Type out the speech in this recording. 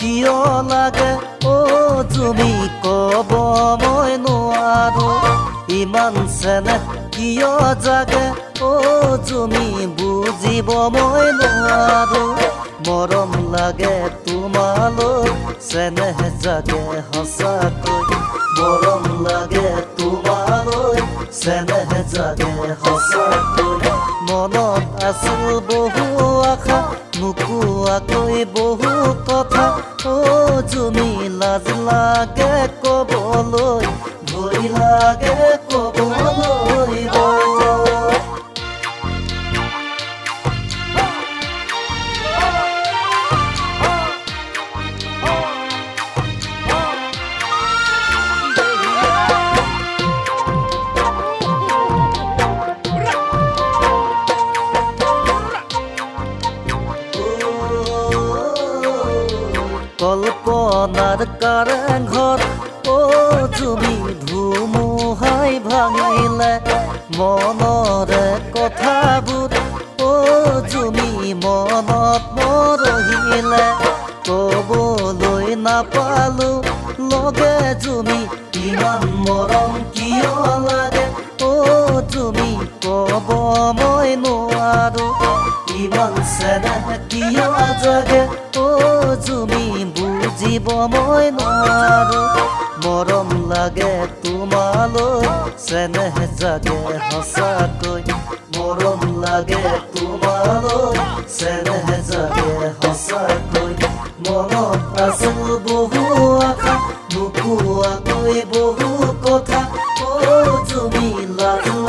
কিয় লাগে? অ, তুমি কব মই নোৱাৰো। ইমান চেনেহ কিয় জাগে? অ, তুমি বুজিব মই নোৱাৰো। মৰম লাগে তোমালৈ, চেনেহ জাগে সঁচাকৈ। মৰম লাগে তোমালৈ, চেনেহ জাগে সঁচাকৈ। মনত আছিল বহুত আশা নোকোৱাকৈ বহু কথা। অ জুমি লাজ লাগে ক'বলৈ ভৰি লাগে ক'বলৈ। কল্পনাৰ কাৰেংঘৰ অ জুমি ধুমুহাই ভাঙিলে মনৰে কথাবোৰ। অ জুমি মনত মৰহিলে ক'বলৈ নাপালো। লগে জুমি ইমান মৰম কিয় লাগে? অ জুমি ক'ব মই নোৱাৰো। ইমান চেনেহ কিয় জাগে? অ জুমি বুজিব মই নোৱাৰো মৰম লাগে তোমালৈ, চেনেহ জাগে সঁচাকৈ। মৰম লাগে তোমালৈ, চেনেহ জাগে সঁচাকৈ। মনত আছিল বহু আশা নোকোৱাকৈ বহু কথা। অ তুমি লাগে